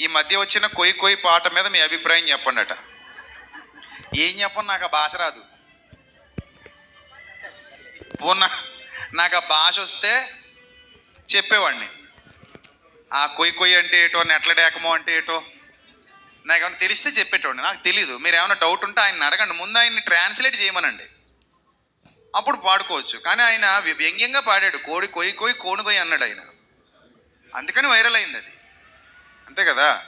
ఈ మధ్య వచ్చిన కొయ్యి కొయ్యి పాట మీద మీ అభిప్రాయం చెప్పండి అట ఏం చెప్పండి నాకు ఆ భాష రాదు. పూర్ణ నాకు ఆ భాష వస్తే చెప్పేవాడిని. ఆ కొయ్యి కొయ్యి అంటే ఏటో నెట్ల డేకమో అంటే ఏటో నాకు ఏమైనా తెలిస్తే చెప్పేటోండి నాకు తెలీదు. మీరు ఏమైనా డౌట్ ఉంటే ఆయన అడగండి. ముందు ఆయన్ని ట్రాన్స్లేట్ చేయమనండి. అప్పుడు పాడుకోవచ్చు. కానీ ఆయన వ్య- వ్యంగ్యంగా పాడాడు. కోడి కొయ్యి కొయ్యి కోడి కొయ్యి అన్నాడు ఆయన. అందుకని వైరల్ అయింది అది. అంతే కదా?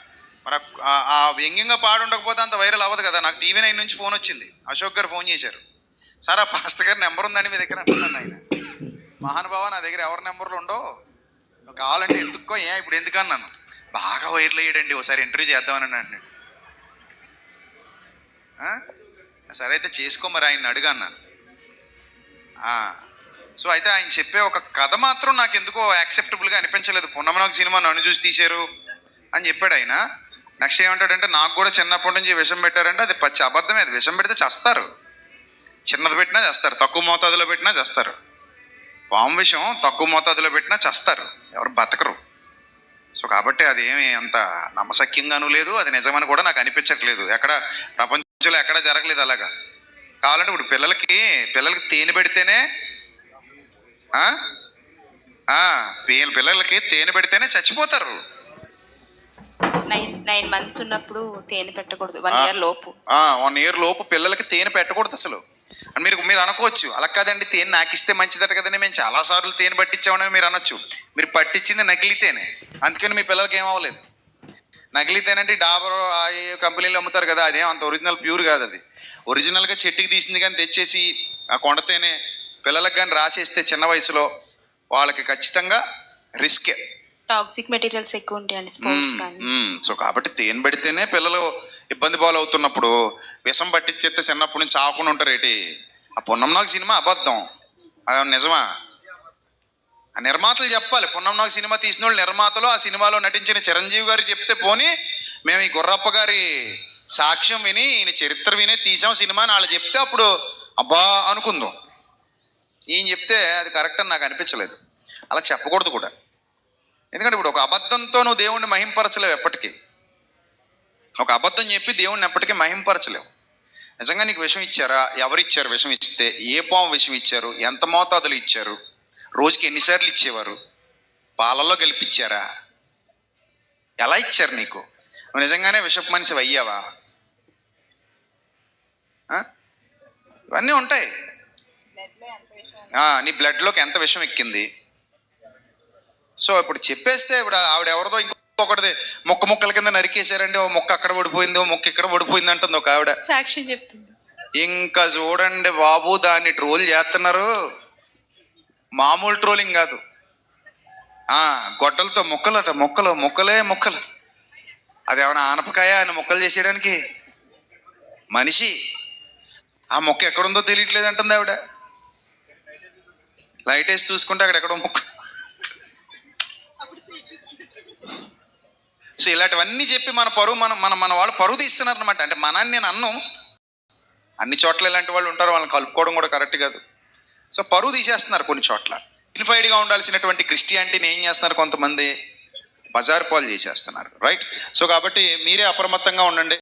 మరి ఆ- వ్యంగ్యంగా పాడు ఉండకపోతే అంత వైరల్ అవ్వదు కదా? నాకు టీవీ నైన్ నుంచి ఫోన్ వచ్చింది. అశోక్ గారు ఫోన్ చేశారు. సార్ ఆ పాస్టర్ గారి నెంబర్ ఉందని మీ దగ్గర అంటున్నాను ఆయన. మహానుభావ నా దగ్గర ఎవరి నెంబర్లు ఉండో నువ్వు కావాలంటే ఎందుకో ఏ ఇప్పుడు ఎందుకు అన్నాను? బాగా వైరల్ అయ్యాడండి ఒకసారి ఇంటర్వ్యూ చేద్దామని అన్నాడు సరే అయితే చేసుకో మరి ఆయన అడుగు అన్నాను. సో అయితే ఆయన చెప్పే ఒక కథ మాత్రం నాకు ఎందుకో యాక్సెప్టబుల్గా అనిపించలేదు. పున్నమనొక సినిమా నన్ను చూసి తీశారు. అని చెప్పాడు ఆయన. నెక్స్ట్ ఏమంటాడంటే నాకు కూడా చిన్నప్పటి నుంచి విషం పెట్టారంటే అది పచ్చి అబద్ధమే. అది విషం పెడితే చేస్తారు. చిన్నది పెట్టినా చేస్తారు. తక్కువ మోతాదులో పెట్టినా చేస్తారు. పాము విషం తక్కువ మోతాదులో పెట్టినా చేస్తారు. ఎవరు బతకరు. సో కాబట్టి అది ఏమి అంత నమ్మశక్యంగానూ లేదు. అది నిజమని కూడా నాకు అనిపించట్లేదు. ఎక్కడ ప్రపంచంలో ఎక్కడ జరగలేదు అలాగా. కావాలంటే ఇప్పుడు పిల్లలకి పిల్లలకి తేనె పెడితేనే పిల్లలకి తేనె పెడితేనే చచ్చిపోతారు. నైన్ నైన్ మంత్స్ ఉన్నప్పుడు తేనె పెట్టకూడదు. వన్. ఇయర్ లోపు. వన్ ఇయర్ లోపు పిల్లలకి తేనె పెట్టకూడదు అసలు. అని మీరు మీరు అనుకోవచ్చు అలా కాదండి తేనె నాకు ఇస్తే మంచిదట కదండి మేము చాలా సార్లు తేనె పట్టించామని మీరు అనొచ్చు. మీరు పట్టించింది నకిలీ తేనె. అందుకని మీ పిల్లలకి ఏం అవ్వలేదు. నకిలీ తేనె అంటే డాబర్ కంపెనీలు అమ్ముతారు కదా అదేం అంత ఒరిజినల్ ప్యూర్ కాదు అది. ఒరిజినల్గా చెట్టుకి తీసింది కానీ తెచ్చేసి ఆ కొండ తేనె పిల్లలకు కానీ రాసేస్తే చిన్న వయసులో వాళ్ళకి ఖచ్చితంగా రిస్కే టాక్సిక్ మెటీరియల్స్ ఎక్కువ ఉంటాయండి స్పోర్ట్స్ కానీ. సో కాబట్టి తేనె పెడితేనే పిల్లలు ఇబ్బంది పాలవుతున్నప్పుడు విషం పట్టించేస్తే చిన్నప్పటి నుంచి ఆకుండా ఉంటారు ఏంటి? ఆ పున్నంనాగ్ సినిమా అబద్ధం. అది నిజమా? ఆ నిర్మాతలు చెప్పాలి. పున్నంనాగ్ సినిమా తీసిన వాళ్ళు నిర్మాతలు ఆ సినిమాలో నటించిన చిరంజీవి గారు చెప్తే పోని మేము ఈ గుర్రప్ప గారి సాక్ష్యం విని ఈయన చరిత్ర వినే తీసాం సినిమా అని వాళ్ళు చెప్తే అప్పుడు అబ్బా అనుకుందాం. ఈయన చెప్తే అది కరెక్ట్ అని నాకు అనిపించలేదు. అలా చెప్పకూడదు కూడా. ఎందుకంటే ఇప్పుడు ఒక అబద్ధంతో నువ్వు దేవుణ్ణి మహింపరచలేవు ఎప్పటికీ. ఒక అబద్ధం చెప్పి దేవుణ్ణి ఎప్పటికీ మహింపరచలేవు. నిజంగా నీకు విషం ఇచ్చారా? ఎవరు ఇచ్చారు విషం ఇస్తే? ఏ పాము విషం ఇచ్చారు? ఎంత మోతాదులు ఇచ్చారు? రోజుకి ఎన్నిసార్లు ఇచ్చేవారు? పాలల్లో గెలిపించారా ఎలా ఇచ్చారు నీకు? నువ్వు నిజంగానే విషపు మనిషి అయ్యావా? ఇవన్నీ ఉంటాయి. నీ బ్లడ్లోకి ఎంత విషం ఎక్కింది? సో ఇప్పుడు చెప్పేస్తే ఇప్పుడు ఆవిడ ఎవరిదో ఇంకొకటిది మొక్క మొక్కల కింద నరికేశారండి. ఓ మొక్క అక్కడ పడిపోయింది ఓ మొక్క ఇక్కడ పడిపోయింది అంటుంది ఒక ఆవిడ. సాక్ష్యం చెప్తుంది ఇంకా చూడండి బాబు దాన్ని ట్రోల్ చేస్తున్నారు. మామూలు ట్రోలింగ్ కాదు. ఆ గొడ్డలతో మొక్కలట మొక్కలు మొక్కలే మొక్కలు. అది ఏమైనా ఆనపకాయ ఆయన మొక్కలు చేసేయడానికి? మనిషి. ఆ మొక్క ఎక్కడుందో తెలియట్లేదు అంటుంది ఆవిడ. లైట్ వేసి చూసుకుంటే అక్కడ ఎక్కడో మొక్క సో ఇలాంటివన్నీ చెప్పి మన పరువు మన మన మన వాళ్ళు పరువు తీస్తున్నారు అనమాట అంటే మనని నేను అన్ను. అన్ని చోట్ల ఇలాంటి వాళ్ళు ఉంటారు వాళ్ళని కలుపుకోవడం కూడా కరెక్ట్ కాదు. సో పరువు తీసేస్తున్నారు కొన్ని చోట్ల. యూనిఫైడ్గా ఉండాల్సినటువంటి క్రిస్టియానిటీని ఏం చేస్తున్నారు కొంతమంది? బజార్ పాలు చేసేస్తున్నారు రైట్? సో కాబట్టి మీరే అప్రమత్తంగా ఉండండి.